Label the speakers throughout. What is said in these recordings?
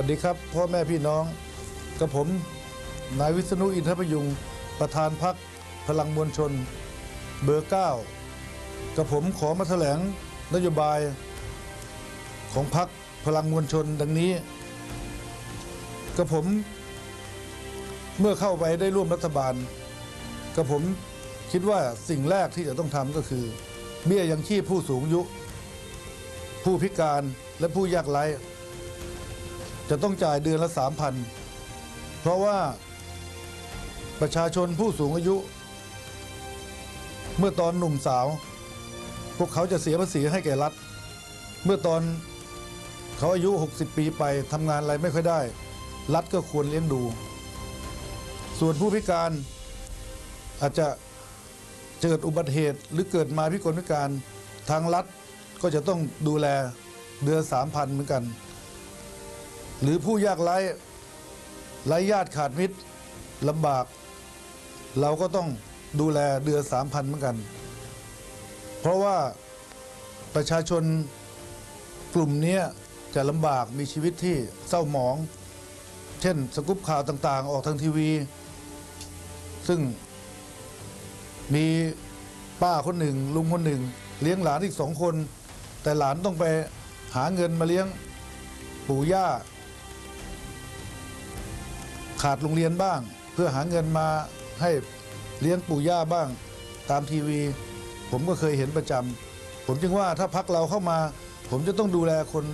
Speaker 1: วัสดีครับ พ่อแม่พี่น้อง กับผมนายวิษณุอินทรประยุง ประธานพักพลังมวลชน เบอร์เก้ากับผมขอมาแถลงนโยบายของพักพลังมวลชนดังนี้ กับผมเมื่อเข้าไปได้ร่วมรัฐบาล กับผมคิดว่าสิ่งแรกที่จะต้องทำก็คือ เบี้ยยังชีพผู้สูงอายุ ผู้พิการและผู้ยากไร้ จะต้องจ่ายเดือนละสามพันเพราะว่าประชาชนผู้สูงอายุ เมื่อตอนหนุ่มสาว พวกเขาจะเสียภาษีให้แก่รัฐ เมื่อตอนเขาอายุ 60 ปีไปทำงานอะไรไม่ค่อยได้ รัฐก็ควรเลี้ยงดู ส่วนผู้พิการอาจจะเกิดอุบัติเหตุหรือเกิดมาพิกลพิการทางรัฐก็จะต้องดูแลเดือนสามพันเหมือนกัน หรือผู้ยากไร้ไร้ญาติขาดมิตรลำบาก เราก็ต้องดูแลเดือนสามพันเหมือนกัน เพราะว่าประชาชนกลุ่มนี้จะลำบากมีชีวิตที่เศร้าหมอง เช่นสกุปข่าวต่างๆ ออกทางทีวี ซึ่งมีป้าคนหนึ่ง ลุงคนหนึ่ง เลี้ยงหลานอีกสองคน แต่หลานต้องไปหาเงินมาเลี้ยงปู่ย่า ขาดโรงเรียนบ้าง เพื่อหาเงินมาให้เลี้ยงปู่ย่าบ้าง ตามทีวี ผมก็เคยเห็นประจำผมจึงว่าถ้าพักเราเข้ามา ผมจะต้องดูแลคน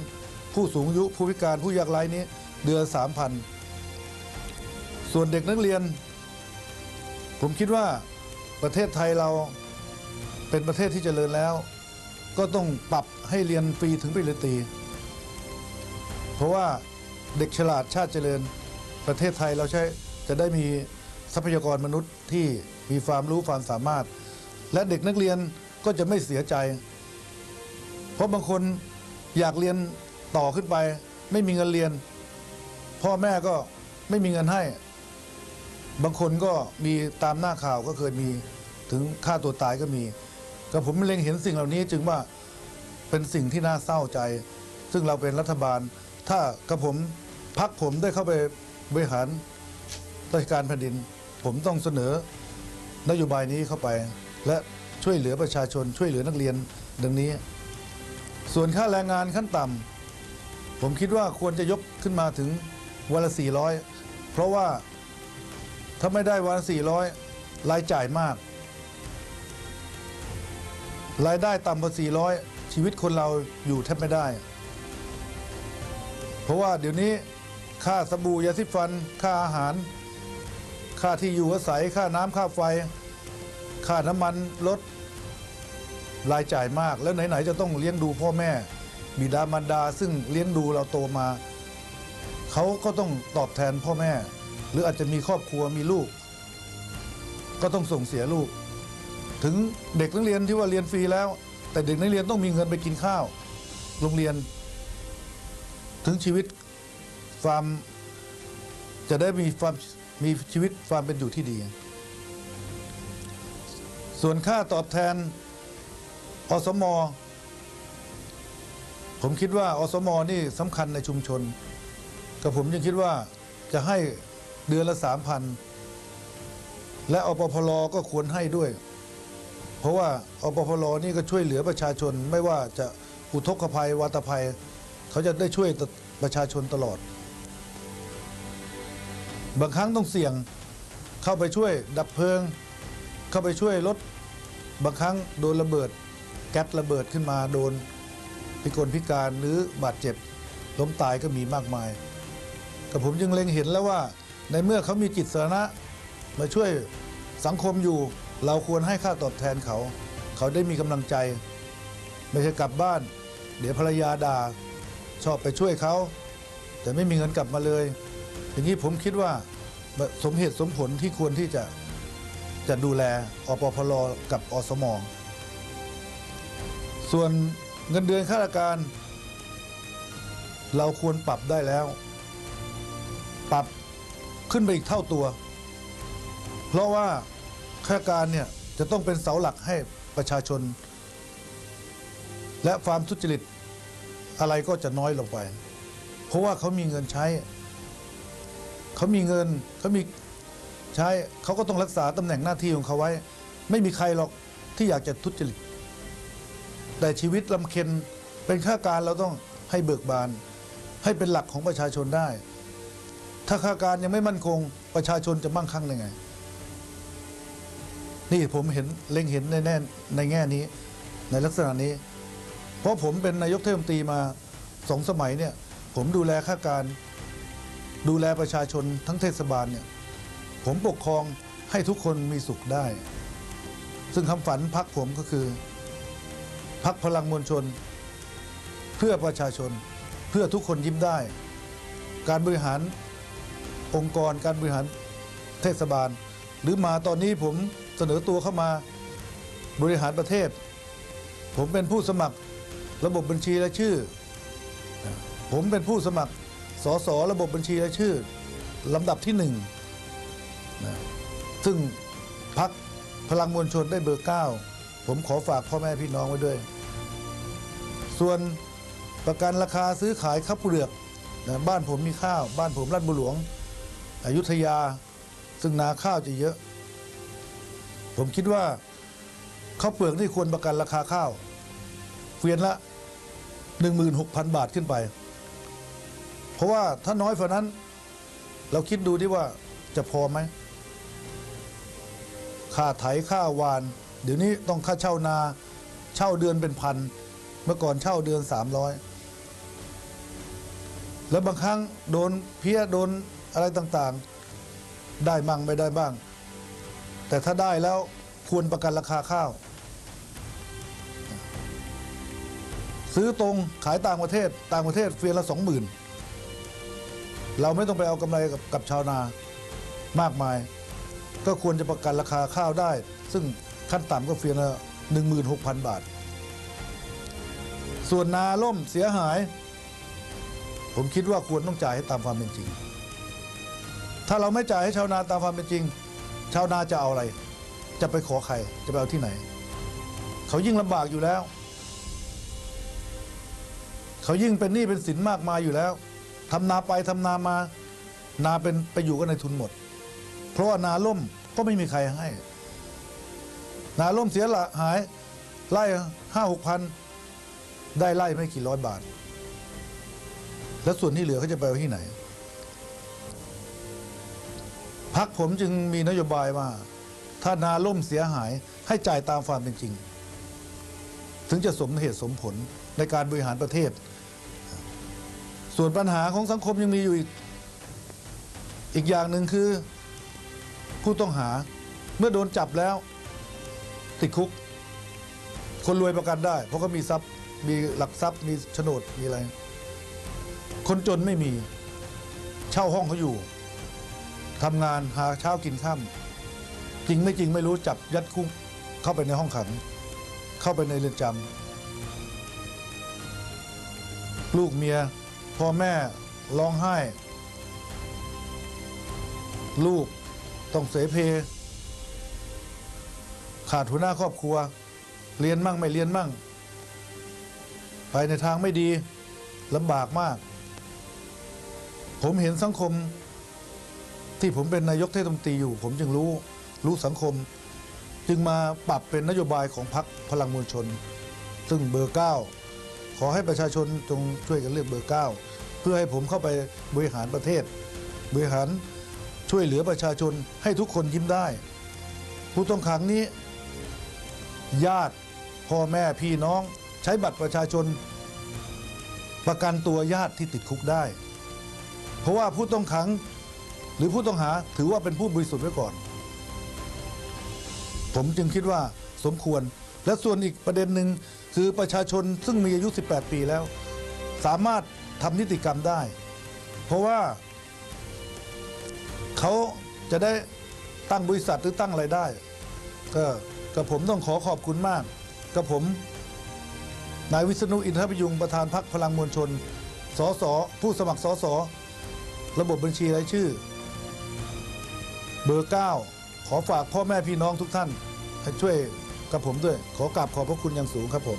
Speaker 1: ผู้สูงอายุผู้พิการผู้ยากไร้นี้เดือนสามพันส่วนเด็กนักเรียน ผมคิดว่าประเทศไทยเราเป็นประเทศที่เจริญแล้ว ก็ต้องปรับให้เรียนฟรีถึงปริญญาตรีเพราะว่าเด็กฉลาดชาติเจริญ ประเทศไทยเราใช้จะได้มีทรัพยากรมนุษย์ที่มีความรู้ความสามารถ และเด็กนักเรียนก็จะไม่เสียใจ เพราะบางคนอยากเรียนต่อขึ้นไป ไม่มีเงินเรียน พ่อแม่ก็ไม่มีเงินให้ บางคนก็มีตามหน้าข่าวก็เคยมีถึงฆ่าตัวตายก็มีก็ผมเล็งเห็นสิ่งเหล่านี้จึงว่าเป็นสิ่งที่น่าเศร้าใจ ซึ่งเราเป็นรัฐบาล ถ้ากระผมพักผมได้เข้าไป บริหารราชการแผ่นดิน ผมต้องเสนอนโยบายนี้เข้าไป และช่วยเหลือประชาชนช่วยเหลือนักเรียนดังนี้ ส่วนค่าแรงงานขั้นต่ำผมคิดว่าควรจะยกขึ้นมาถึงวันละ 400 เพราะว่าถ้าไม่ได้วันละ 400 รายจ่ายมาก รายได้ต่ำกว่า 400 ชีวิตคนเราอยู่แทบไม่ได้ เพราะว่าเดี๋ยวนี้ ค่าสบู่ยาสีฟัน ค่าอาหาร ค่าที่อยู่อาศัย ค่าน้ำค่าไฟ ค่าน้ำมันรถรายจ่ายมาก แล้วไหน ๆ จะต้องเลี้ยงดูพ่อแม่ บิดามารดาซึ่งเลี้ยงดูเราโตมา เขาก็ต้องตอบแทนพ่อแม่ หรืออาจจะมีครอบครัวมีลูก ก็ต้องส่งเสียลูก ถึงเด็กนักเรียนที่ว่าเรียนฟรีแล้ว แต่เด็กนักเรียนต้องมีเงินไปกินข้าว โรงเรียน ถึงชีวิต ความจะได้มีความมีชีวิตความเป็นอยู่ที่ดี ส่วนค่าตอบแทนอสมผมคิดว่าอสมนี่สำคัญในชุมชนกับผมยังคิดว่าจะให้เดือนละสามพันและอปพลก็ควรให้ด้วย เพราะว่าอปพลนี่ก็ช่วยเหลือประชาชนไม่ว่าจะอุทกภัย วาตภัย เขาจะได้ช่วยประชาชนตลอด บางครั้งต้องเสี่ยงเข้าไปช่วยดับเพลิง เข้าไปช่วยรถบางครั้งโดนระเบิด แก๊สระเบิดขึ้นมาโดนพิกลพิการหรือบาดเจ็บล้มตายก็มีมากมายกับผมจึงเล็งเห็นแล้วว่าในเมื่อเขามีจิตสาธารณะมาช่วยสังคมอยู่ เราควรให้ค่าตอบแทนเขา เขาได้มีกำลังใจ ไม่ใช่กลับบ้าน เดี๋ยวภรรยาด่าชอบไปช่วยเขา แต่ไม่มีเงินกลับมาเลย อย่างนี้ผมคิดว่า สมเหตุสมผลที่ควรที่จะจะดูแลอปพลกับอสม ส่วนเงินเดือนข้าราชการ เราควรปรับได้แล้ว ปรับขึ้นไปอีกเท่าตัว เพราะว่าข้าราชการเนี่ยจะต้องเป็นเสาหลักให้ประชาชน และความทุจริตอะไรก็จะน้อยลงไป เพราะว่าเขามีเงินใช้ เขามีเงินเขามีใช้เขาก็ต้องรักษาตำแหน่งหน้าที่ของเขาไว้ ไม่มีใครหรอกที่อยากจะทุจริตแต่ชีวิตลำเค็ญเป็นข้าการเราต้องให้เบิกบาน ให้เป็นหลักของประชาชนได้ ถ้าข้าการยังไม่มั่นคง ประชาชนจะมั่งคั่งได้ไง นี่ผมเห็นเล็งเห็นในแน่ในแง่นี้ ในลักษณะนี้ เพราะผมเป็นนายกเทศมนตรีมาสองสมัยเนี่ย ผมดูแลข้าการ ดูแลประชาชนทั้งเทศบาลเนี่ยผมปกครองให้ทุกคนมีสุขได้ ซึ่งคำฝันพักผมก็คือพักพลังมวลชน เพื่อประชาชนเพื่อทุกคนยิ้มได้ การบริหารองค์กรการบริหารเทศบาล หรือมาตอนนี้ผมเสนอตัวเข้ามาบริหารประเทศ ผมเป็นผู้สมัครระบบบัญชีและชื่อ ผมเป็นผู้สมัคร สสระบบบัญชีและชื่อลำดับที่หนึ่งนะซึ่งพักพลังมวลชนได้เบอร์เก้าผมขอฝากพ่อแม่พี่น้องไว้ด้วย ส่วนประกันราคาซื้อขายข้าวเปลือกนะบ้านผมมีข้าว บ้านผมรัดบุหลวง อยุธยา ซึ่งนาข้าวจะเยอะ ผมคิดว่าข้าวเปลือกนี่ควรประกันราคาข้าวเฟียนละ 16,000 บาทขึ้นไป เพราะว่าถ้าน้อยกว่านั้น เราคิดดูที่ว่าจะพอไหมค่าไถค่าวาน เดี๋ยวนี้ต้องค่าเช่านา เช่าเดือนเป็นพัน เมื่อก่อนเช่าเดือน 300 แล้วบางครั้งโดนเพี้ยโดนอะไรต่างๆ ได้มั่งไม่ได้บ้าง แต่ถ้าได้แล้วควรประกันราคาข้าว ซื้อตรงขายต่างประเทศต่างประเทศเฟียละสองหมื่น เราไม่ต้องไปเอากำไรกับกับชาวนามากมาย ก็ควรจะประกันราคาข้าวได้ ซึ่งขั้นต่ำก็เฟียนละหนึ่งหมื่นหกพันบาท ส่วนนาล่มเสียหาย ผมคิดว่าควรต้องจ่ายให้ตามความเป็นจริง ถ้าเราไม่จ่ายให้ชาวนาตามความเป็นจริง ชาวนาจะเอาอะไร จะไปขอใครจะไปเอาที่ไหน เขายิ่งลำบากอยู่แล้ว เขายิ่งเป็นหนี้เป็นสินมากมายอยู่แล้ว ทำนาไปทำนามา นาเป็นไปอยู่กับในทุนหมด เพราะว่านาล่มก็ไม่มีใครให้ นาล่มเสียละหายไล่ห้าหกพันได้ไล่ไม่กี่ร้อยบาท แล้วส่วนที่เหลือเขาจะไปที่ไหนพักผมจึงมีนโยบายว่า ถ้านาล่มเสียหายให้จ่ายตามความเป็นจริง ถึงจะสมเหตุสมผลในการบริหารประเทศ ส่วนปัญหาของสังคมยังมีอยู่อีก อีกอย่างหนึ่งคือผู้ต้องหาเมื่อโดนจับแล้ว ติดคุก คนรวยประกันได้ เพราะเขามีทรัพย์มีหลักทรัพย์มีโฉนดมีอะไร คนจนไม่มี เช่าห้องเขาอยู่ทำงานหาเช้ากินข้ามจริงไม่จริงไม่รู้จับยัดคุกเข้าไปในห้องขัง เข้าไปในเรือนจำลูกเมีย พ่อแม่ร้องไห้ ลูกต้องเสเพ ขาดหัวหน้าครอบครัว เรียนมั่งไม่เรียนมั่ง ไปในทางไม่ดีลำบากมาก ผมเห็นสังคม ที่ผมเป็นนายกเทศมนตรีอยู่ ผมจึงรู้รู้สังคม จึงมาปรับเป็นนโยบายของพรรคพลังมวลชน ซึ่งเบอร์เก้า ขอให้ประชาชนจงช่วยกันเลือกเบอร์เก้าเพื่อให้ผมเข้าไปบริหารประเทศ บริหารช่วยเหลือประชาชนให้ทุกคนยิ้มได้ ผู้ต้องขังนี้ ญาติพ่อแม่พี่น้อง ใช้บัตรประชาชน ประกันตัวญาติที่ติดคุกได้ เพราะว่าผู้ต้องขังหรือผู้ต้องหาถือว่าเป็นผู้บริสุทธิ์ไว้ก่อน ผมจึงคิดว่าสมควร และส่วนอีกประเด็นหนึ่งคือประชาชนซึ่งมีอายุ 18 ปีแล้ว สามารถทำนิติกรรมได้ เพราะว่าเขาจะได้ตั้งบริษัทหรือตั้งอะไรได้ก็กับผมต้องขอขอบคุณมาก กับผม นายวิษณุอินทรพยุงประธานพรรคพลังมวลชน สสผู้สมัครสสระบบบัญชีรายชื่อ เบอร์ 9 ขอฝากพ่อแม่พี่น้องทุกท่านให้ช่วย กับผมด้วย ขอกราบขอบพระคุณอย่างสูงครับผม